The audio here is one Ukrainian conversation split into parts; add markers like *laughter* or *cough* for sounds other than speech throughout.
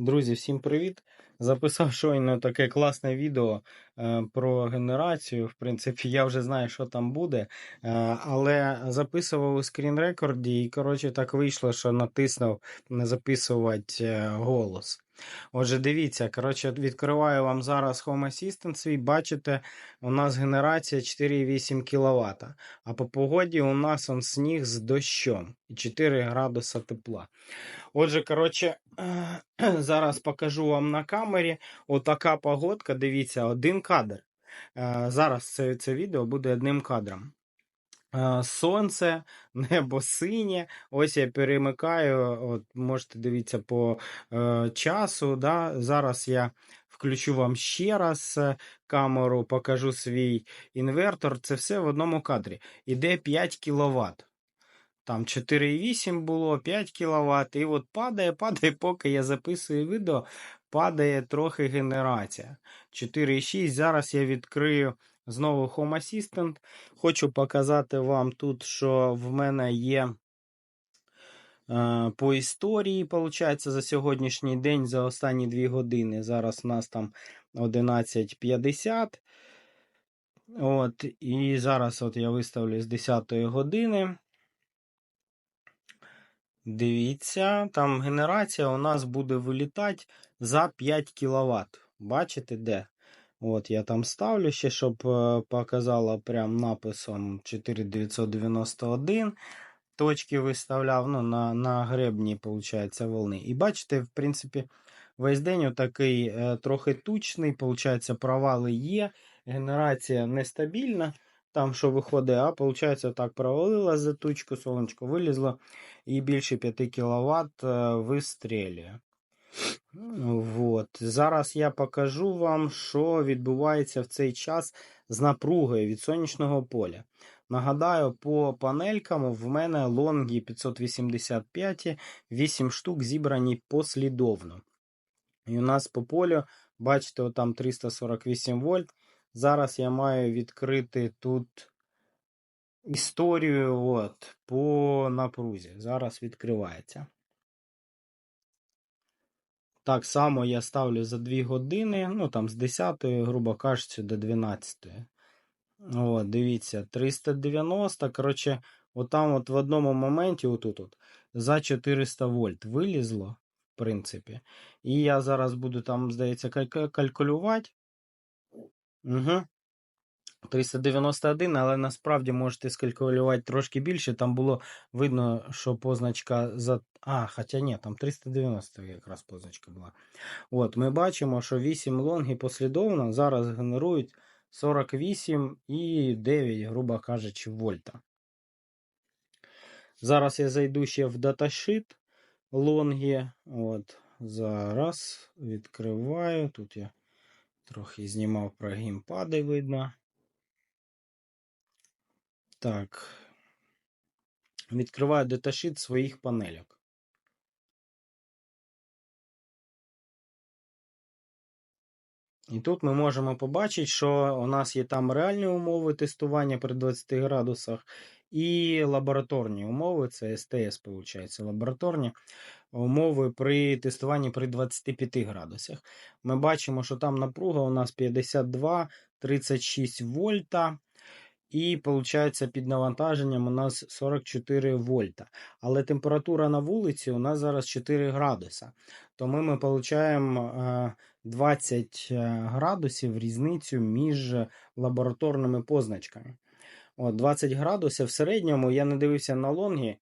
Друзі, всім привіт! *laughs* Записав щойно таке класне відео е, про генерацію. В принципі, я вже знаю, що там буде. Е, але записував у скрін-рекорді, і коротше так вийшло, що натиснув записувати е, голос. Отже, дивіться, коротше, відкриваю вам зараз Home Assistant свій. Бачите, у нас генерація 4,8 кВт. А по погоді у нас он сніг з дощом і 4 градуса тепла. Отже, коротше, *clears throat* зараз покажу вам на камері. Отака погодка. Дивіться, один кадр. Е, зараз це, це відео буде одним кадром. Е, сонце, *laughs* небо синє. Ось я перемикаю. От Можете дивитися по е, часу. Да? Зараз я включу вам ще раз е, камеру, покажу свій інвертор. Це все в одному кадрі. Іде 5 кВт. Там 4,8 було, 5 кВт. І от падає, *laughs* падає, поки я записую відео, падає трохи генерація. 4,6. Зараз я відкрию знову Home Assistant. Хочу показати вам тут, що в мене є. Е, по історії, виходить, за сьогоднішній день, за останні 2 години. Зараз у нас там 11.50. От, І зараз от я виставлю з 10 години. Дивіться, там генерація у нас буде вилітати за 5 кВт. Бачите де? От Я там ставлю ще, щоб е, показала прям написом 4991. Точки виставляв ну, на на гребні, виходить, волни. І бачите, в принципі, весь день такий е, трохи тучний, виходить, провали є. Генерація нестабільна там, що виходить, а виходить, так провалила за тучку, сонечко вилізло і більше 5 кВт е, вистрілює. Вот. Зараз я покажу вам, що відбувається в цей час з напругою від сонячного поля. Нагадаю, по панелькам в мене лонги 585, 8 штук зібрані послідовно. І у нас по полю, бачите, там 348 вольт. Зараз я маю відкрити тут історію от, по напрузі. Зараз відкривається. Так само я ставлю за 2 години, ну там з 10, грубо кажучи, до 12. О, дивіться, 390. Коротше, отам от в одному моменті, отут от, за 400 вольт вилізло, в принципі. І я зараз буду там, здається, калькулювати. Угу. 391, але насправді можете скалькулювати трошки більше. Там було видно, що позначка за. А, хоча ні, там 390 якраз позначка була. От, Ми бачимо, що 8 лонги послідовно зараз генерують 48 і 9, грубо кажучи, вольта. Зараз я зайду ще в даташит лонги. От, Зараз відкриваю. Тут я Трохи знімав про геймпади, видно. Так. Відкриваю деташит своїх панельок. І тут ми можемо побачити, що у нас є там реальні умови тестування при 20 градусах і лабораторні умови, це СТС, виходить, лабораторні умови при тестуванні при 25 градусах. Ми бачимо, що там напруга у нас 52-36 вольта. І, виходить, під навантаженням у нас 44 вольта. Але температура на вулиці у нас зараз 4 градуса. Тому ми отримуємо 20 градусів різницю між лабораторними позначками. От 20 градусів в середньому я не дивився на лонгі.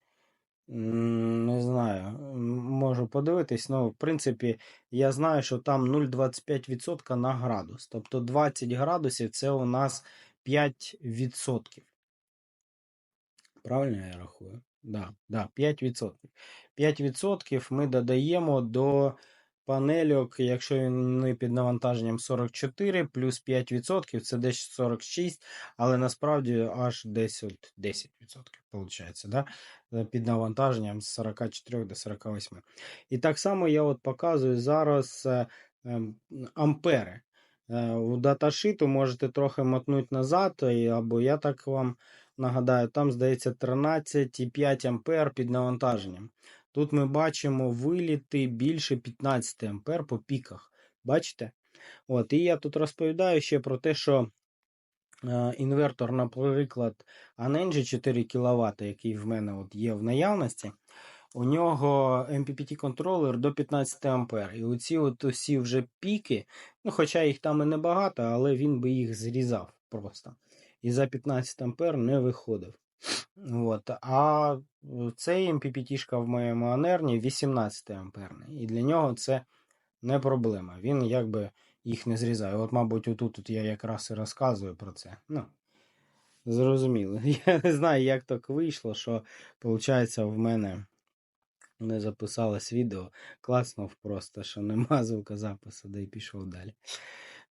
Не знаю, можу подивитись, але в принципі, я знаю, що там 0,25% на градус. Тобто 20 градусів це у нас 5%. Правильно я рахую? Да, да, 5%. 5% ми додаємо до панельок, якщо вони під навантаженням 44 плюс 5%, це десь 46, але насправді аж десь от 10% виходить, да? під навантаженням з 44 до 48. І так само я от показую зараз е, ем, ампери. Е, у даташиту можете трохи мотнути назад, або я так вам нагадаю, там здається 13,5 ампер під навантаженням. Тут ми бачимо виліти більше 15 ампер по піках. Бачите? От, і я тут розповідаю ще про те, що е, інвертор, наприклад, Anenji 4 кВт, який в мене от є в наявності, у нього MPPT контролер до 15 ампер. І оці от усі вже піки, ну, хоча їх там і небагато, але він би їх зрізав просто. І за 15 ампер не виходив. От. А цей MPPT в моєму анерні 18 амперний. І для нього це не проблема. Він якби їх не зрізає. От, мабуть, отут тут я якраз і розказую про це. Ну, зрозуміло. *laughs* Я не знаю, як так вийшло, що, виходить, в мене не записалось відео. Класнув просто, що нема звукозапису, да й пішов далі.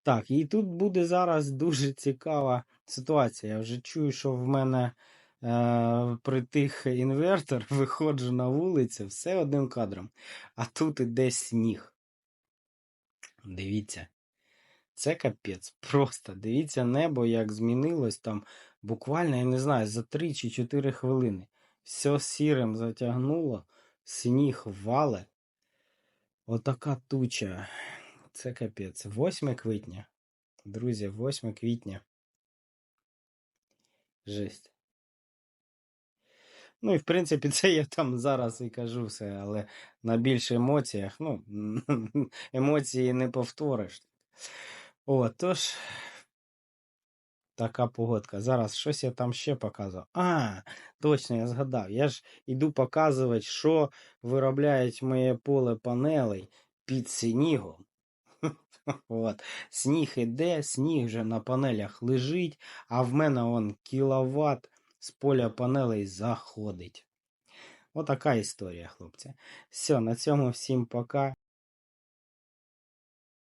Так, і тут буде зараз дуже цікава ситуація. Я вже чую, що в мене е, притих інвертор, *laughs* виходжу на вулицю, все одним кадром. А тут іде сніг. Дивіться. Це капець. Просто дивіться небо, як змінилось там буквально, я не знаю, за 3 чи 4 хвилини. Все сірим затягнуло, сніг вале. Отака туча. Це капець. 8 квітня. Друзі, 8 квітня. Жесть. Ну і в принципі, *laughs* це я там зараз і кажу все, але на більше емоціях, ну, *laughs* емоції не повториш. О, тож, така погодка. Зараз щось я там ще показував. А, точно, я згадав. Я ж іду показувати, що виробляють моє поле панелей під снігом. *laughs* От. Сніг іде, сніг вже на панелях лежить, а в мене он кіловат з поля панелей заходить. Отака історія, хлопці. Все, на цьому всім пока.